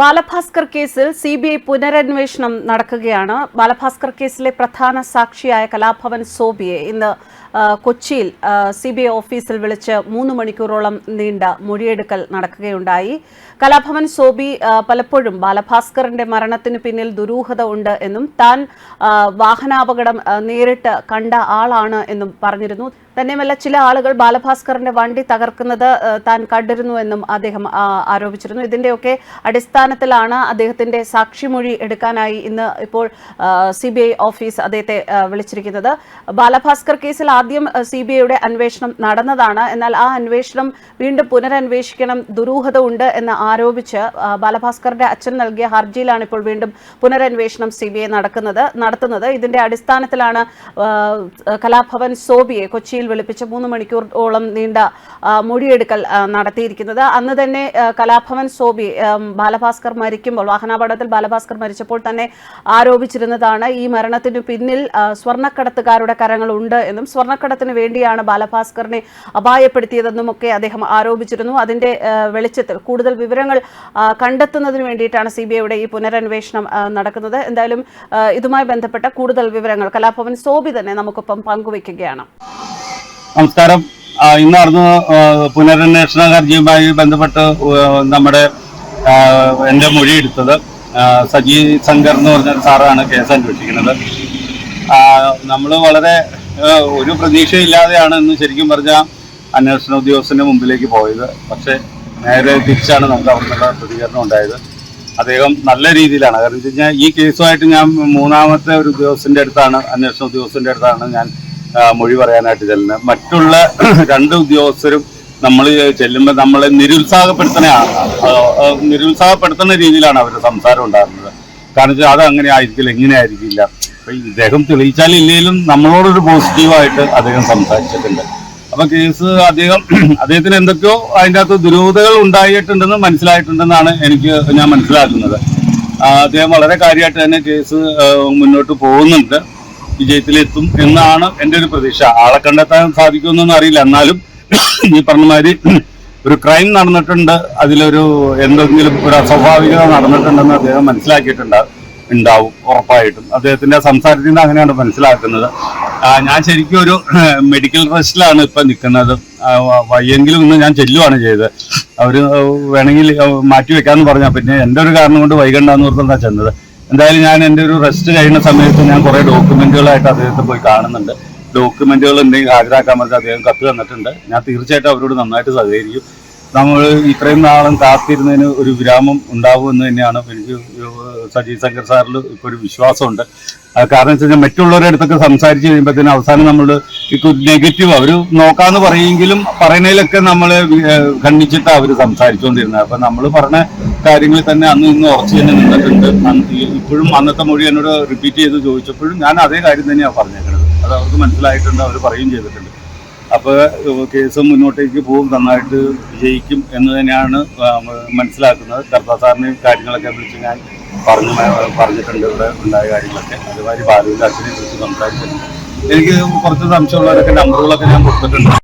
ബാലഭാസ്കർ കേസിൽ C B I പുനരന്വേഷണം നടക്കുകയാണ്. ബാലഭാസ്കർ കേസിലെ പ്രധാന സാക്ഷിയായ കലാഭവൻ സോബിയെ ഇന്ന് കൊച്ചിയിൽ സി ബി ഐ ഓഫീസിൽ വിളിച്ച് മൂന്ന് മണിക്കൂറോളം നീണ്ട മൊഴിയെടുക്കൽ നടക്കുകയുണ്ടായി. കലാഭവൻ സോബി പലപ്പോഴും ബാലഭാസ്കറിന്റെ മരണത്തിന് പിന്നിൽ ദുരൂഹത ഉണ്ട് എന്നും താൻ വാഹനാപകടം നേരിട്ട് കണ്ട ആളാണ് എന്നും പറഞ്ഞിരുന്നു. തന്നെയുമല്ല ചില ആളുകൾ ബാലഭാസ്കറിന്റെ വണ്ടി തകർക്കുന്നത് താൻ കണ്ടിരുന്നു എന്നും അദ്ദേഹം ആരോപിച്ചിരുന്നു. ഇതിന്റെയൊക്കെ അടിസ്ഥാനത്തിലാണ് അദ്ദേഹത്തിന്റെ സാക്ഷിമൊഴി എടുക്കാനായി ഇന്ന് ഇപ്പോൾ സി ഓഫീസ് അദ്ദേഹത്തെ വിളിച്ചിരിക്കുന്നത്. ബാലഭാസ്കർ കേസിൽ ആദ്യം സി ബി ഐയുടെ അന്വേഷണം നടന്നതാണ്. എന്നാൽ ആ അന്വേഷണം വീണ്ടും പുനരന്വേഷിക്കണം ദുരൂഹത ഉണ്ട് എന്ന് ആരോപിച്ച് ബാലഭാസ്കറിന്റെ അച്ഛൻ നൽകിയ ഹർജിയിലാണ് ഇപ്പോൾ വീണ്ടും പുനരന്വേഷണം സി ബി ഐ നടക്കുന്നത് നടത്തുന്നത്. ഇതിന്റെ അടിസ്ഥാനത്തിലാണ് കലാഭവൻ സോബിയെ കൊച്ചിയിൽ വിളിപ്പിച്ച് മൂന്ന് മണിക്കൂറോളം നീണ്ട മൊഴിയെടുക്കൽ നടത്തിയിരിക്കുന്നത്. അന്ന് തന്നെ കലാഭവൻ സോബി ബാലഭാസ്കർ മരിക്കുമ്പോൾ വാഹനാപകടത്തിൽ ബാലഭാസ്കർ മരിച്ചപ്പോൾ തന്നെ ആരോപിച്ചിരുന്നതാണ് ഈ മരണത്തിന് പിന്നിൽ സ്വർണക്കടത്തുകാരുടെ സ്വർണക്കടത്തുകാരുടെ കരങ്ങളുണ്ട് എന്നും സ്വർണക്കടത്തിന് വേണ്ടിയാണ് ബാലഭാസ്കറിനെ അപായപ്പെടുത്തിയതെന്നും ഒക്കെ അദ്ദേഹം ആരോപിച്ചിരുന്നു. അതിന്റെ വെളിച്ചത്തിൽ കൂടുതൽ വിവരങ്ങൾ കണ്ടെത്തുന്നതിന് വേണ്ടിയിട്ടാണ് സി ബി ഐയുടെ ഈ പുനരന്വേഷണം നടക്കുന്നത്. എന്തായാലും ഇതുമായി ബന്ധപ്പെട്ട കൂടുതൽ വിവരങ്ങൾ കലാഭവൻ സോബി തന്നെ നമുക്കൊപ്പം പങ്കുവയ്ക്കുകയാണ്. നമസ്കാരം. ഇന്ന് നടന്ന പുനരന്വേഷണ ഹർജിയുമായി ബന്ധപ്പെട്ട് നമ്മുടെ എന്റെ മൊഴി എടുത്തത് സജി ശങ്കർ എന്ന് പറഞ്ഞ സാറാണ് കേസ് അന്വേഷിക്കുന്നത്. നമ്മൾ വളരെ ഒരു പ്രതീക്ഷയില്ലാതെയാണ് എന്ന് ശരിക്കും പറഞ്ഞാൽ അന്വേഷണ ഉദ്യോഗസ്ഥന്റെ മുമ്പിലേക്ക് പോയത്. പക്ഷേ നേരെ തിരിച്ചാണ് നമുക്ക് അവിടെ പ്രതികരണം ഉണ്ടായത്. അദ്ദേഹം നല്ല രീതിയിലാണ്. കാരണം വെച്ച് കഴിഞ്ഞാൽ ഈ കേസുമായിട്ട് ഞാൻ മൂന്നാമത്തെ ഒരു ഉദ്യോഗസ്ഥന്റെ അടുത്താണ് അന്വേഷണ ഉദ്യോഗസ്ഥന്റെ അടുത്താണ് ഞാൻ മൊഴി പറയാനായിട്ട് ചെല്ലുന്നത്. മറ്റുള്ള രണ്ട് ഉദ്യോഗസ്ഥരും നമ്മൾ ചെല്ലുമ്പോൾ നമ്മളെ ആ, നിരുത്സാഹപ്പെടുത്തുന്ന രീതിയിലാണ് അവരുടെ സംസാരം ഉണ്ടാകുന്നത്. കാരണം വെച്ചാൽ അത് അങ്ങനെ ആയിരിക്കില്ല ഇങ്ങനെ ആയിരിക്കില്ല. അപ്പൊ ഇദ്ദേഹം തെളിയിച്ചാലില്ലെങ്കിലും നമ്മളോടൊരു പോസിറ്റീവായിട്ട് അദ്ദേഹം സംസാരിച്ചിട്ടുണ്ട്. അപ്പൊ കേസ് അദ്ദേഹം അദ്ദേഹത്തിന് എന്തൊക്കെയോ അതിന്റെ അകത്ത് ദുരൂഹതകൾ ഉണ്ടായിട്ടുണ്ടെന്ന് മനസ്സിലായിട്ടുണ്ടെന്നാണ് എനിക്ക് ഞാൻ മനസ്സിലാക്കുന്നത്. അദ്ദേഹം വളരെ കാര്യമായിട്ട് തന്നെ കേസ് മുന്നോട്ട് പോകുന്നുണ്ട്. വിജയത്തിലെത്തും എന്നാണ് എന്റെ ഒരു പ്രതീക്ഷ. ആളെ കണ്ടെത്താൻ സാധിക്കുമെന്നൊന്നും അറിയില്ല. എന്നാലും ഈ പറഞ്ഞമാതിരി ഒരു ക്രൈം നടന്നിട്ടുണ്ട്. അതിലൊരു എന്തെങ്കിലും ഒരു അസ്വാഭാവികത നടന്നിട്ടുണ്ടെന്ന് അദ്ദേഹം മനസ്സിലാക്കിയിട്ടുണ്ട്. ഉണ്ടാവും ഉറപ്പായിട്ടും. അദ്ദേഹത്തിന്റെ സംസാരത്തിൽ നിന്ന് അങ്ങനെയാണ് മനസ്സിലാക്കുന്നത്. ഞാൻ ശരിക്കും ഒരു മെഡിക്കൽ റെസ്റ്റിലാണ് ഇപ്പൊ നിൽക്കുന്നത്. വയ്യെങ്കിലും ഇന്ന് ഞാൻ ചെല്ലുവാണ് ചെയ്തത്. അവർ വേണമെങ്കിൽ മാറ്റി വെക്കാന്ന് പറഞ്ഞാൽ പിന്നെ എന്റെ ഒരു കാരണം കൊണ്ട് വൈകണ്ടെന്ന് ഓർത്താണ് ചെന്നത്. എന്തായാലും ഞാൻ എന്റെ ഒരു റെസ്റ്റ് കഴിയുന്ന സമയത്ത് ഞാൻ കുറേ ഡോക്യുമെന്റുകളായിട്ട് അദ്ദേഹത്തെ പോയി കാണുന്നുണ്ട്. ഡോക്യുമെന്റുകൾ എന്തെങ്കിലും ഹാജരാക്കാൻ പറഞ്ഞാൽ അദ്ദേഹം കത്ത് തന്നിട്ടുണ്ട്. ഞാൻ തീർച്ചയായിട്ടും അവരോട് നന്നായിട്ട് സഹകരിക്കും. നമ്മൾ ഇത്രയും നാളും കാത്തിരുന്നതിന് ഒരു വിരാമം ഉണ്ടാവുമെന്ന് തന്നെയാണ് എനിക്ക് സജീവ് ശങ്കർ സാറിൽ ഇപ്പോൾ ഒരു വിശ്വാസമുണ്ട്. കാരണം വെച്ച് കഴിഞ്ഞാൽ മറ്റുള്ളവരുടെ അടുത്തൊക്കെ സംസാരിച്ച് കഴിയുമ്പോഴത്തേന് അവസാനം നമ്മൾ നെഗറ്റീവ് അവർ നോക്കാന്ന് പറയുമെങ്കിലും പറയുന്നതിലൊക്കെ നമ്മൾ ഖണ്ഡിച്ചിട്ട് അവർ സംസാരിച്ചുകൊണ്ടിരുന്നത് അപ്പം നമ്മൾ പറഞ്ഞ കാര്യങ്ങളിൽ തന്നെ അന്ന് ഇന്ന് ഉറച്ചു തന്നെ നിന്നിട്ടുണ്ട്. ഇപ്പോഴും അന്നത്തെ മൊഴി എന്നോട് റിപ്പീറ്റ് ചെയ്ത് ചോദിച്ചപ്പോഴും ഞാൻ അതേ കാര്യം തന്നെയാണ് പറഞ്ഞേക്കുന്നത് അത് അവർക്ക് മനസ്സിലായിട്ടുണ്ട് അവർ പറയുകയും ചെയ്തിട്ടുണ്ട്. അപ്പോൾ കേസ് മുന്നോട്ടേക്ക് പോകും നന്നായിട്ട് വിജയിക്കും എന്ന് തന്നെയാണ് മനസ്സിലാക്കുന്നത്. കർത്താ സാറിനെയും കാര്യങ്ങളൊക്കെ വിളിച്ച് ഞാൻ പറഞ്ഞു പറഞ്ഞിട്ടുണ്ട് ഇവിടെ ഉണ്ടായ കാര്യങ്ങളൊക്കെ. അതുമാതിരി ബാലുവിന്റെ അച്ഛനെ കുറിച്ച് സംസാരിച്ചിട്ടുണ്ട്. എനിക്ക് കുറച്ച് സംശയമുള്ളവരൊക്കെ നമ്പറുകളൊക്കെ ഞാൻ കൊടുത്തിട്ടുണ്ട്.